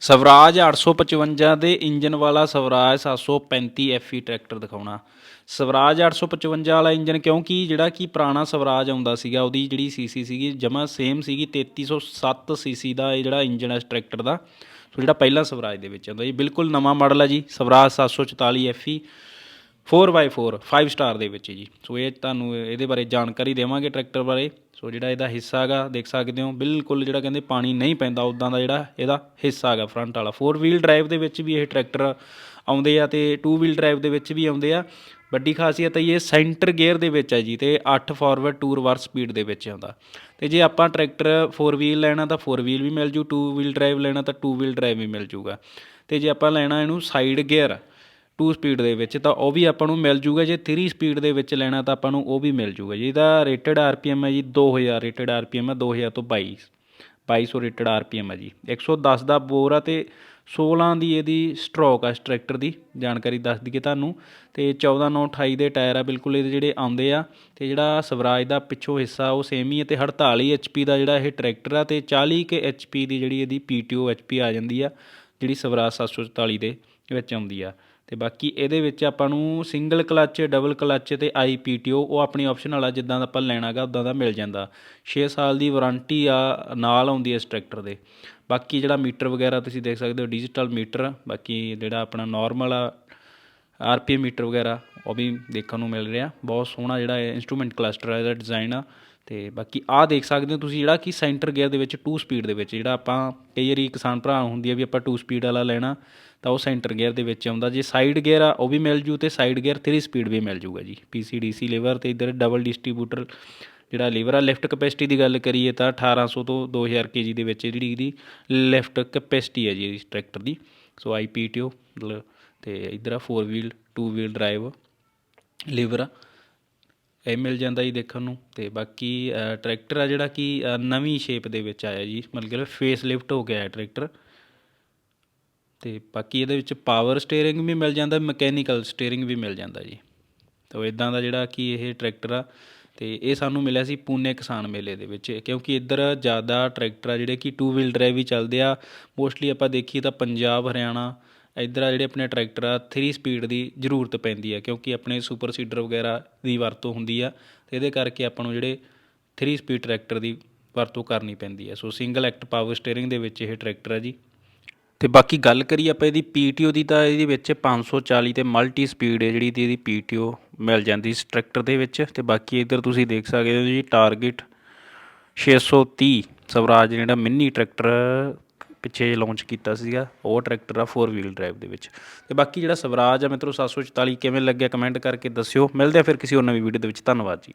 ਸਵਰਾਜ 855 ਦੇ ਇੰਜਨ ਵਾਲਾ Swaraj 735 FE tractor ਦਿਖਾਉਣਾ। ਸਵਰਾਜ 855 ਵਾਲਾ ਇੰਜਨ ਕਿਉਂਕਿ ਜਿਹੜਾ ਕਿ ਪੁਰਾਣਾ ਸਵਰਾਜ ਆਉਂਦਾ ਸੀਗਾ, ਉਹਦੀ ਜਿਹੜੀ ਸੀਸੀ ਸੀਗੀ, ਜਮਾ ਸੇਮ ਸੀਗੀ 3307 ਸੀਸੀ ਦਾ ਇਹ ਜਿਹੜਾ ਇੰਜਨ ਹੈ ਇਸ ਟਰੈਕਟਰ ਦਾ। ਸੋ ਜਿਹੜਾ ਪਹਿਲਾ ਸਵਰਾਜ ਦੇ ਵਿੱਚ ਆਉਂਦਾ ਜੀ। ਬਿਲਕੁਲ ਨਵਾਂ ਮਾਡਲ ਹੈ ਜੀ। ਸਵਰਾਜ 744 FE 4x4 5 ਸਟਾਰ ਦੇ ਵਿੱਚ ਜੀ। ਸੋ ਇਹ ਤੁਹਾਨੂੰ ਇਹਦੇ ਬਾਰੇ ਜਾਣਕਾਰੀ ਦੇਵਾਂਗੇ ਟਰੈਕਟਰ ਬਾਰੇ। ਸੋ ਜਿਹੜਾ ਇਹਦਾ ਹਿੱਸਾ ਹੈਗਾ, ਦੇਖ ਸਕਦੇ ਹੋ, ਬਿਲਕੁਲ ਜਿਹੜਾ ਕਹਿੰਦੇ ਪਾਣੀ ਨਹੀਂ ਪੈਂਦਾ ਉਦਾਂ ਦਾ ਜਿਹੜਾ ਇਹਦਾ ਹਿੱਸਾ ਹੈਗਾ ਫਰੰਟ ਵਾਲਾ। 4 ਵੀਲ ਡਰਾਈਵ ਦੇ ਵਿੱਚ ਵੀ ਇਹ ਟਰੈਕਟਰ ਆਉਂਦੇ ਆ ਤੇ 2 ਵੀਲ ਡਰਾਈਵ ਦੇ ਵਿੱਚ ਵੀ ਆਉਂਦੇ ਆ। ਵੱਡੀ ਖਾਸੀਅਤ ਹੈ ਇਹ ਸੈਂਟਰ ਗੇਅਰ ਦੇ ਵਿੱਚ ਹੈ ਜੀ ਤੇ 8 ਫਾਰਵਰਡ ਟੂਰ ਵਰ ਸਪੀਡ ਦੇ ਵਿੱਚ ਆਉਂਦਾ। ਤੇ ਜੇ ਆਪਾਂ ਟਰੈਕਟਰ 4 ਵੀਲ ਲੈਣਾ ਤਾਂ 4 ਵੀਲ ਵੀ ਮਿਲ ਜੂ 2 ਵੀਲ ਡਰਾਈਵ ਲੈਣਾ ਤਾਂ 2 ਵੀਲ ਡਰਾਈਵ ਵੀ ਮਿਲ ਜੂਗਾ। ਤੇ ਜੇ ਆਪਾਂ ਲੈਣਾ ਇਹਨੂੰ ਸਾਈਡ ਗੇਅਰ 2 ਸਪੀਡ ਦੇ ਵਿੱਚ, ਤਾਂ ਉਹ ਵੀ ਆਪਾਂ ਨੂੰ ਮਿਲ ਜੂਗਾ। ਜੇ 3 ਸਪੀਡ ਦੇ ਵਿੱਚ ਲੈਣਾ, ਤਾਂ ਆਪਾਂ ਨੂੰ ਉਹ ਵੀ ਮਿਲ ਜੂਗਾ ਜੀ। ਇਹਦਾ ਰੇਟਡ ਆਰਪੀਐਮ ਹੈ ਜੀ 2000 ਰੇਟਡ ਆਰਪੀਐਮ ਹੈ 2000 ਤੋਂ 22 2200 ਰੇਟਡ ਆਰਪੀਐਮ ਹੈ ਜੀ। 110 ਦਾ ਬੋਰ ਆ ਤੇ 16 ਦੀ ਇਹਦੀ ਸਟ੍ਰੋਕ ਆ ਇਸ ਟਰੈਕਟਰ ਦੀ। ਜਾਣਕਾਰੀ ਦੱਸ ਦਈਏ ਤੁਹਾਨੂੰ। ਤੇ 14928 ਦੇ ਟਾਇਰ ਆ, ਬਿਲਕੁਲ ਇਹਦੇ ਜਿਹੜੇ ਆਉਂਦੇ ਆ। ਤੇ ਜਿਹੜਾ ਸਵਰਾਜ ਦਾ ਪਿੱਛੋਂ ਹਿੱਸਾ, ਉਹ ਸੇਮ ਹੀ ਹੈ ਤੇ 48 ਐਚਪੀ ਦਾ ਜਿਹੜਾ ਇਹ ਟਰੈਕਟਰ ਆ ਤੇ 40 ਕੇ ਐਚਪੀ ਦੀ ਜਿਹੜੀ ਇਹਦੀ ਪੀਟੀਓ ਐਚਪੀ ਆ ਜਾਂਦੀ ਆ, ਜਿਹੜੀ ਸਵਰਾਜ 744 ਦੇ ਵਿੱਚ ਆਉਂਦੀ ਆ। ਤੇ ਬਾਕੀ ਇਹਦੇ ਵਿੱਚ ਆਪਾਂ ਨੂੰ ਸਿੰਗਲ ਕਲੱਚ ਡਬਲ ਕਲੱਚ ਤੇ ਆਈਪੀਟੀਓ ਉਹ ਆਪਣੀ ਆਪਸ਼ਨ ਆ ਜਿੱਦਾਂ ਦਾ ਆਪਾਂ ਲੈਣਾਗਾ ਉਦਾਂ ਦਾ ਮਿਲ ਜਾਂਦਾ। 6 ਸਾਲ ਦੀ ਵਾਰੰਟੀ ਆ, ਨਾਲ ਆਉਂਦੀ ਹੈ ਇਸ ਟਰੈਕਟਰ ਦੇ। ਬਾਕੀ ਜਿਹੜਾ ਮੀਟਰ ਵਗੈਰਾ ਤੁਸੀਂ ਦੇਖ ਸਕਦੇ ਹੋ ਡਿਜੀਟਲ ਮੀਟਰ, ਬਾਕੀ ਜਿਹੜਾ ਆਪਣਾ ਨਾਰਮਲ ਆ ਆਰਪੀਐਮ ਮੀਟਰ ਵਗੈਰਾ, ਉਹ ਵੀ ਦੇਖਣ ਨੂੰ ਮਿਲ ਰਿਹਾ। ਬਹੁਤ ਸੋਹਣਾ ਜਿਹੜਾ ਇਨਸਟਰੂਮੈਂਟ ਕਲਸਟਰ ਹੈ ਇਹਦਾ ਡਿਜ਼ਾਈਨ ਆ। ਤੇ ਬਾਕੀ ਆਹ ਦੇਖ ਸਕਦੇ ਹੋ ਤੁਸੀਂ ਜਿਹੜਾ ਕਿ ਸੈਂਟਰ ਗੇਅਰ ਦੇ ਵਿੱਚ 2 ਸਪੀਡ ਦੇ ਵਿੱਚ, ਜਿਹੜਾ ਆਪਾਂ ਕਈ ਵਾਰੀ ਕਿਸਾਨ ਭਰਾ ਹੁੰਦੀ ਆ ਵੀ ਆਪਾਂ 2 ਸਪੀਡ ਵਾਲਾ ਲੈਣਾ, ਤਾਂ ਉਹ ਸੈਂਟਰ ਗੇਅਰ ਦੇ ਵਿੱਚ ਆਉਂਦਾ। ਜੇ ਸਾਈਡ ਗੇਅਰ ਆ, ਉਹ ਵੀ ਮਿਲ ਜੂ ਤੇ ਸਾਈਡ ਗੇਅਰ 3 ਸਪੀਡ ਵੀ ਮਿਲ ਜੂਗਾ ਜੀ। ਪੀਸੀਡੀਸੀ ਲੀਵਰ ਤੇ ਇਧਰ ਡਬਲ ਡਿਸਟ੍ਰੀਬਿਊਟਰ ਜਿਹੜਾ ਲੀਵਰ ਆ ਲਿਫਟ ਕਪੈਸਿਟੀ ਦੀ ਗੱਲ ਕਰੀਏ ਤਾਂ 1800 ਤੋਂ 2000 ਕੇਜੀ ਦੇ ਵਿੱਚ ਜਿਹੜੀ ਇਹਦੀ ਲਿਫਟ ਕਪੈਸਿਟੀ ਹੈ ਜੀ ਇਸ ਟਰੈਕਟਰ ਦੀ। ਸੋ ਆਈਪੀਟੀਓ ਮਤਲਬ ਤੇ ਇਧਰ ਆ 4 ਵੀਲ 2 ਵੀਲ ਡਰਾਈਵ ਲੀਵਰ ਆ। ਇਹ ਮਿਲ ਜਾਂਦਾ ਜੀ ਦੇਖਣ ਨੂੰ ਅਤੇ ਬਾਕੀ ਟਰੈਕਟਰ ਆ ਜਿਹੜਾ ਕਿ ਨਵੀਂ ਸ਼ੇਪ ਦੇ ਵਿੱਚ ਆਇਆ ਜੀ, ਮਤਲਬ ਕਿ ਫੇਸ ਲਿਫਟ ਹੋ ਗਿਆ ਹੈ ਟਰੈਕਟਰ ਅਤੇ ਬਾਕੀ ਇਹਦੇ ਵਿੱਚ ਪਾਵਰ ਸਟੀਅਰਿੰਗ ਵੀ ਮਿਲ ਜਾਂਦਾ ਮਕੈਨੀਕਲ ਸਟੀਅਰਿੰਗ ਵੀ ਮਿਲ ਜਾਂਦਾ ਜੀ। ਤਾਂ ਇਦਾਂ ਦਾ ਜਿਹੜਾ ਕਿ ਇਹ ਟਰੈਕਟਰ ਆ, ਤੇ ਇਹ ਸਾਨੂੰ ਮਿਲਿਆ ਸੀ ਪੂਨੇ ਕਿਸਾਨ ਮੇਲੇ ਦੇ ਵਿੱਚ, ਕਿਉਂਕਿ ਇੱਧਰ ਜ਼ਿਆਦਾ ਟਰੈਕਟਰ ਆ ਜਿਹੜੇ ਕਿ ਟੂ ਵੀਲ ਡਰਾਈਵ ਹੀ ਚੱਲਦੇ ਆ। ਮੋਸਟਲੀ ਆਪਾਂ ਦੇਖੀਏ ਤਾਂ ਪੰਜਾਬ, ਹਰਿਆਣਾ ਇੱਧਰ ਆ ਜਿਹੜੇ ਆਪਣੇ ਟਰੈਕਟਰ ਆ 3 ਸਪੀਡ ਦੀ ਜ਼ਰੂਰਤ ਪੈਂਦੀ ਆ, ਕਿਉਂਕਿ ਆਪਣੇ ਸੁਪਰ ਸੀਡਰ ਵਗੈਰਾ ਦੀ ਵਰਤੋਂ ਹੁੰਦੀ ਆ, ਤੇ ਇਹਦੇ ਕਰਕੇ ਆਪਾਂ ਨੂੰ ਜਿਹੜੇ 3 ਸਪੀਡ ਟਰੈਕਟਰ ਦੀ ਵਰਤੋਂ ਕਰਨੀ ਪੈਂਦੀ ਹੈ so single act power steering ਦੇ ਵਿੱਚ ਇਹ ਟਰੈਕਟਰ ਆ ਜੀ। ਤੇ ਬਾਕੀ ਗੱਲ ਕਰੀਏ ਆਪਾਂ ਇਹਦੀ ਪੀਟੀਓ ਦੀ, ਤਾਂ ਇਹਦੇ ਵਿੱਚ 540 ਤੇ ਮਲਟੀ ਸਪੀਡ ਹੈ ਜਿਹੜੀ ਦੀ ਇਹਦੀ ਪੀਟੀਓ ਮਿਲ ਜਾਂਦੀ ਇਸ ਟਰੈਕਟਰ ਦੇ ਵਿੱਚ। ਤੇ ਬਾਕੀ ਇੱਧਰ ਤੁਸੀਂ ਦੇਖ ਸਕਦੇ ਹੋ ਜੀ ਟਾਰਗੇਟ 630 ਸਵਰਾਜ ਜਿਹੜਾ ਮਿੰਨੀ ਟਰੈਕਟਰ ਪਿੱਛੇ ਲਾਂਚ ਕੀਤਾ ਸੀਗਾ, ਉਹ ਟਰੈਕਟਰ ਆ 4 ਵੀਲ ਡਰਾਈਵ ਦੇ ਵਿੱਚ। ਤੇ ਬਾਕੀ ਜਿਹੜਾ ਸਵਰਾਜ ਆ, ਮਿੱਤਰੋ 744 ਕਿਵੇਂ ਲੱਗਿਆ ਕਮੈਂਟ ਕਰਕੇ ਦੱਸਿਓ। ਮਿਲਦੇ ਆ ਫਿਰ ਕਿਸੇ ਹੋਰ ਨਵੀਂ ਵੀਡੀਓ ਦੇ ਵਿੱਚ। ਧੰਨਵਾਦ ਜੀ।